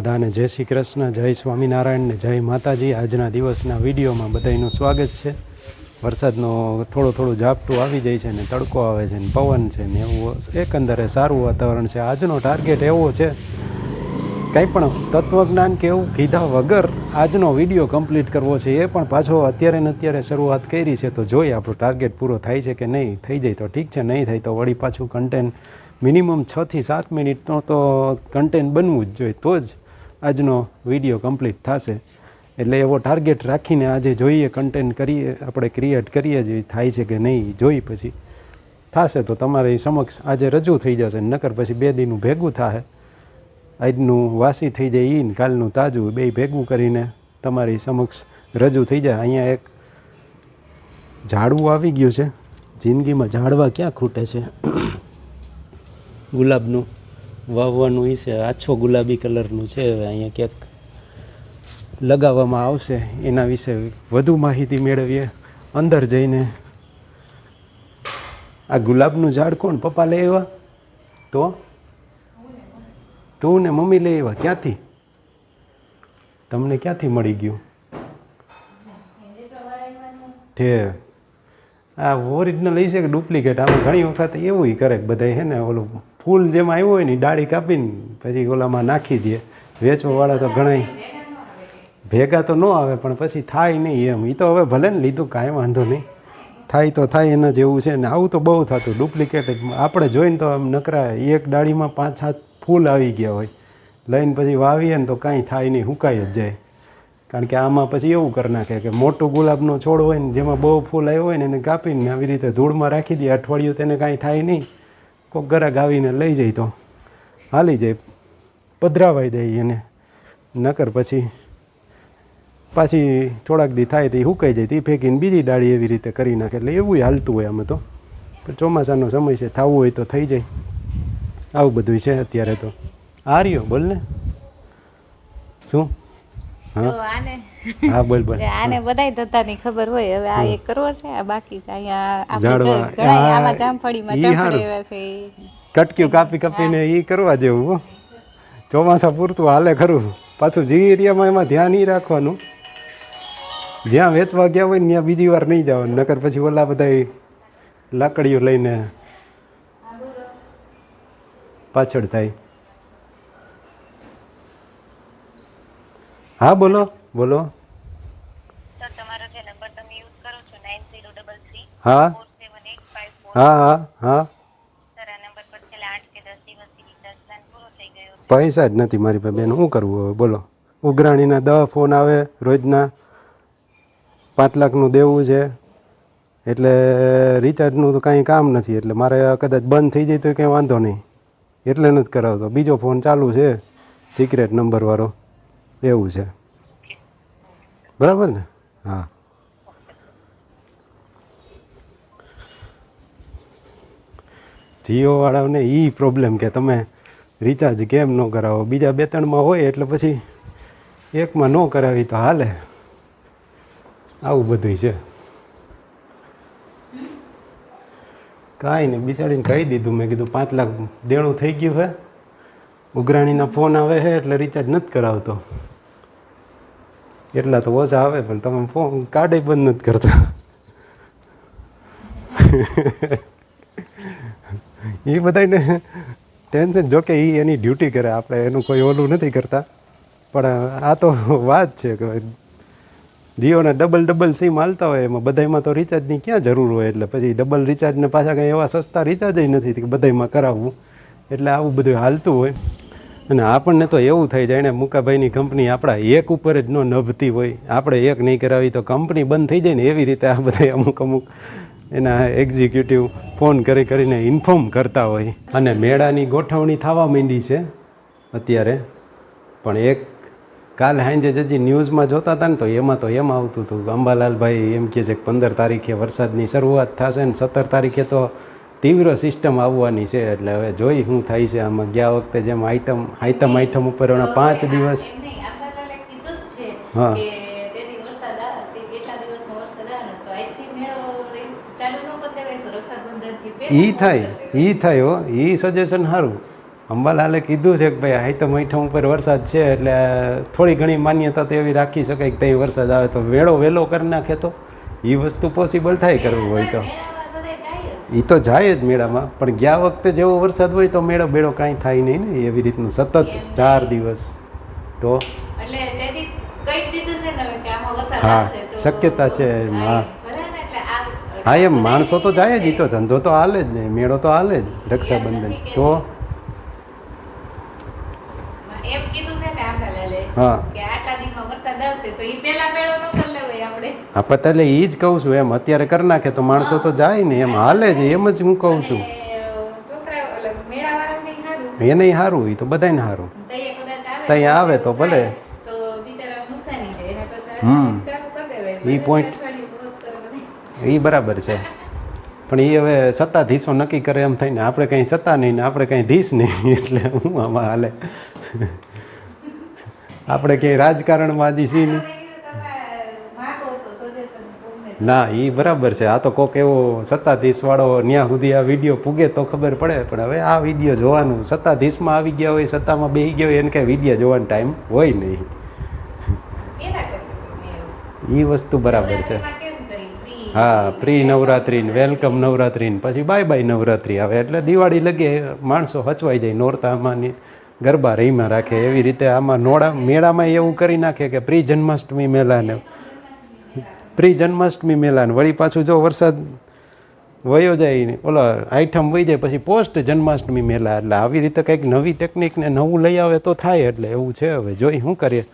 બધાને જય શ્રી કૃષ્ણ, જય સ્વામિનારાયણ ને જય માતાજી. આજના દિવસના વિડીયોમાં બધાનું સ્વાગત છે. વરસાદનો થોડો થોડું ઝાપટું આવી જાય છે ને તડકો આવે છે ને પવન છે ને એવું એકંદરે સારું વાતાવરણ છે. આજનો ટાર્ગેટ એવો છે, કંઈ પણ તત્વજ્ઞાન કે એવું કીધા વગર આજનો વીડિયો કમ્પ્લીટ કરવો છે એ પણ પાછો અત્યારે ને અત્યારે શરૂઆત કરી છે. તો જોઈએ આપણો ટાર્ગેટ પૂરો થાય છે કે નહીં, થઈ જાય તો ઠીક છે, નહીં થાય તો વળી પાછું કન્ટેન્ટ મિનિમમ છથી સાત મિનિટનો તો કન્ટેન્ટ બનવું જ જોઈએ. તો જ આજનો વીડિયો કમ્પ્લીટ થશે. એટલે એવો ટાર્ગેટ રાખીને આજે જોઈએ કન્ટેન્ટ કરીએ, આપણે ક્રિએટ કરીએ જે થાય છે કે નહીં, જોઈ પછી થશે તો તમારી સમક્ષ આજે રજૂ થઈ જશે, નકર પછી બે દીનું ભેગું થશે આજનું વાસી થઈ જાય ઈન, કાલનું તાજું, બે ભેગું કરીને તમારી સમક્ષ રજૂ થઈ જાય. અહીંયા એક ઝાડવું આવી ગયું છે. જિંદગીમાં ઝાડવા ક્યાં ખૂટે છે? ગુલાબનું વાવવાનું ઈ છે. આછો ગુલાબી કલરનું છે. હવે અહીંયા ક્યાંક લગાવવામાં આવશે. એના વિશે વધુ માહિતી મેળવીએ. અંદર જઈને. આ ગુલાબનું ઝાડ કોણ? પપ્પા લઈ આવ્યા? તો? તું ને મમ્મી લઈ આવ્યા? ક્યાંથી? તમને ક્યાંથી મળી ગયું? ઠે આ ઓરિજિનલ એ છે કે ડુપ્લિકેટ આમાં ઘણી વખત એવું કરે બધા હે ને ઓલું ફૂલ જેમાં આવ્યું હોય ને ડાળી કાપીને પછી ઓલામાં નાખી દે. વેચવાવાળા તો ઘણા ભેગા તો ન આવે, પણ પછી થાય નહીં એમ. એ તો હવે ભલે ને લીધું, કાંઈ વાંધો નહીં. થાય તો થાય એના જેવું છે ને, આવું તો બહુ થતું. ડુપ્લિકેટ આપણે જોઈને તો આમ નકરા એક ડાળીમાં પાંચ, સાત ફૂલ આવી ગયા હોય. લઈને પછી વાવીએ ને તો કાંઈ થાય નહીં, હુકાઈ જ જાય. કારણ કે આમાં પછી એવું કરી નાખે કે મોટું ગુલાબનો છોડ હોય ને, જેમાં બહુ ફૂલ આવ્યો હોય ને, એને કાપીને આવી રીતે ધૂળમાં રાખી દે. અઠવાડિયું તેને કાંઈ થાય નહીં. કોઈક ગરાક આવીને લઈ જાય તો હાલી જાય પધરાવાઈ જાય એને. નકર પછી પાછી થોડાક દી થાય તો હુકાઈ જાય, તે ફેંકીને બીજી ડાળી એવી રીતે કરી નાખે. એટલે એવું હાલતું હોય આમાં તો. ચોમાસાનો સમય છે, થવું હોય તો થઈ જાય. આવું બધું છે અત્યારે તો. આ રહ્યો બોલ ને શું? હા? બોલ બોલ. આને બધાય ધંધાની ખબર હોય. હવે આ એક કરવો છે આ બાકી છે. અહીંયા આપણે ઝાડવા. જો ઘણાય હા, આમાં જામફળીમાં જામફળી છે. કટક્યું કાપી કાપીને એ કરવા જેવું ચોમાસા પૂરતું હાલે ખરું. પાછું જે એરિયામાં એમાં ધ્યાન નહીં રાખવાનું. જ્યાં વેચવા ગયા હોય ને ત્યાં બીજી વાર નહીં જવાનું. નકર પછી ઓલા બધા લાકડીઓ લઈને પાછળ થાય. દિવસથી બોલો બોલો. હા. હા હા હા. પૈસા જ નથી મારી પાસે બેન. શું કરવું હવે? બોલો. ઉઘરાણીના દહ ફોન આવે રોજના. પાંચ લાખનું દેવું છે. એટલે રિચાર્જનું તો કાંઈ કામ નથી. એટલે મારે કદાચ બંધ થઈ જાય તો કંઈ વાંધો નહીં. એટલે નથી કરાવતો. બીજો ફોન ચાલુ છે. સિક્રેટ નંબરવાળો એવું છે. બરાબર ને? હા. જીઓવાળાઓને એ પ્રોબ્લેમ કે તમે રિચાર્જ કેમ ન કરાવો? બીજા બે ત્રણમાં હોય એટલે પછી એકમાં ન કરાવી તો હાલે. આવું બધું છે. કાંઈ નહીં બિચારીને કહી દીધું. મેં કીધું પાંચ લાખ દેણું થઈ ગયું હે. ઉઘરાણીના ફોન આવે છે એટલે રિચાર્જ નથી કરાવતો. એટલા તો ઓછા આવે, પણ તમે ફોન કાર્ડે બંધ નથી કરતા. એ બધાને ટેન્શન જોકે એ એની ડ્યુટી કરે, આપણે એનું કોઈ ઓલું નથી કરતા. પણ આ તો વાત છે કે જીઓના ડબલ ડબલ સિમ હાલતા હોય, એમાં બધાયમાં તો રિચાર્જની ક્યાં જરૂર હોય? એટલે પછી ડબલ રિચાર્જને પાછા કંઈ એવા સસ્તા રિચાર્જ નથી કે બધાયમાં કરાવવું. એટલે આવું બધું હાલતું હોય. અને આપણને તો એવું થઈ જાય ને, મુકાભાઈની કંપની આપણા એક ઉપર જ ન નભતી હોય. આપણે એક નહીં કરાવી તો કંપની બંધ થઈ જાય ને, એવી રીતે આ બધા અમુક અમુક એના એક્ઝિક્યુટિવ ફોન કરી કરીને ઇન્ફોર્મ કરતા હોય. અને મેળાની ગોઠવણી થવા માંડી છે અત્યારે. પણ એક કાલ સાંજે જજી ન્યૂઝમાં જોતા હતા ને, તો એમાં તો એમ આવતું હતું. અંબાલાલભાઈ એમ કહે છે કે પંદર તારીખે વરસાદની શરૂઆત થશે ને, સત્તર તારીખે તો તીવ્ર સિસ્ટમ આવવાની છે એટલે હવે જોઈ શું થાય છે. આમાં ગયા વખતે જેમ આઈટમ આઈટમ આઈટમ ઉપર પાંચ દિવસ. હા. ઈ થાય ઈ થાય હો. ઈ સજેશન સારું. અંબાલાલે કીધું છે કે ભાઈ આઈ તો ઉપર વરસાદ છે એટલે થોડી ઘણી માન્યતા તો એવી રાખી શકાય કે ત્યાં વરસાદ આવે તો વેળો વહેલો કરી નાખે તો. એ વસ્તુ પોસિબલ થાય કરવું હોય તો મેળામાં બધાય જાય જ એ તો જાય જ મેળામાં પણ ગયા વખતે જેવો વરસાદ હોય તો મેળો બેડો કાંઈ થાય નહીં ને એવી રીતનું સતત ચાર દિવસ. તો ને હા, શક્યતા છે હા. ને હા એમ માણસો તો જાય જ એ તો ધંધો તો હાલે જ નહીં મેળો તો હાલે જ રક્ષાબંધન. તો ને હા. કે વરસાદ આવશે તો ઈ પહેલા મેળો ન કરી લેવાય આપણે આ પતા એટલે એ જ કહું છું એમ અત્યારે કરી નાખે તો માણસો તો જાય ને એમ હાલે જ એમ જ હું કહું છું એ નહીં સારું એને સારું એ તો બધાને સારું ત્યાં આવે તો ભલે. હમ. એ ઈ બધા. એ બરાબર છે પણ એ હવે સત્તાધીશો નક્કી કરે એમ થઈને આપણે કંઈ સત્તા નહીં ને આપણે કંઈ ધીશ નહીં એટલે હું આમાં હાલે આપણે ક્યાંય રાજકારણમાં હજી છીએ નહીં ના એ બરાબર છે આ તો કોક એવો સત્તાધીશવાળો ન્યા સુધી આ વીડિયો પૂગે તો ખબર પડે પણ હવે આ વીડિયો જોવાનું, સત્તાધીશમાં આવી ગયા હોય, સત્તામાં બેસી ગયા હોય, એને કાંઈ વીડિયો જોવાનો ટાઈમ હોય નહીં. એ વસ્તુ બરાબર છે. હા પ્રી નવરાત્રી વેલકમ નવરાત્રી પછી બાય બાય નવરાત્રી આવે એટલે દિવાળી લગે, માણસો હચવાઈ જાય નોરતામાં ગરબા રહીમાં રાખે. એવી રીતે આમાં નોડા, મેળામાં એવું કરી નાખે કે પ્રી જન્માષ્ટમી મેળાને. પ્રી જન્માષ્ટમી મેળાને. વળી પાછું જો વરસાદ વયો જાય ઓલો આઈટમ વહી જાય, પછી પોસ્ટ જન્માષ્ટમી મેળા. એટલે આવી રીતે કંઈક નવી ટેકનિકને નવું લઈ આવે તો થાય એટલે એવું છે હવે. જોઈ શું કરીએ.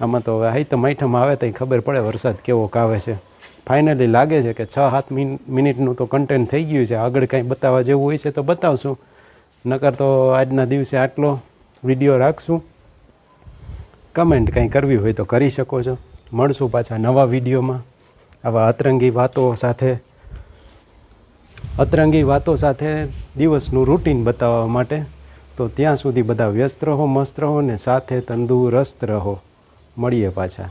આમાં તો હવે આઈટમ આઈટમ આવે તો ખબર પડે વરસાદ કેવો કાવે છે. ફાઇનલી લાગે છે કે છ, સાત મિન, મિનિટનું તો કન્ટેન્ટ થઈ ગયું છે. આગળ કાંઈ બતાવવા જેવું હોય છે તો બતાવશું. નકર તો આજના દિવસે આટલો વીડિયો રાખશું. કમેન્ટ કંઈ કરવી હોય તો કરી શકો છો. મળશું પાછા નવા વિડીયોમાં. આવા અતરંગી વાતો સાથે, અતરંગી વાતો સાથે દિવસનું રૂટીન બતાવવા માટે તો ત્યાં સુધી બધા વ્યસ્ત રહો, મસ્ત રહો ને સાથે તંદુરસ્ત રહો. મળીએ પાછા.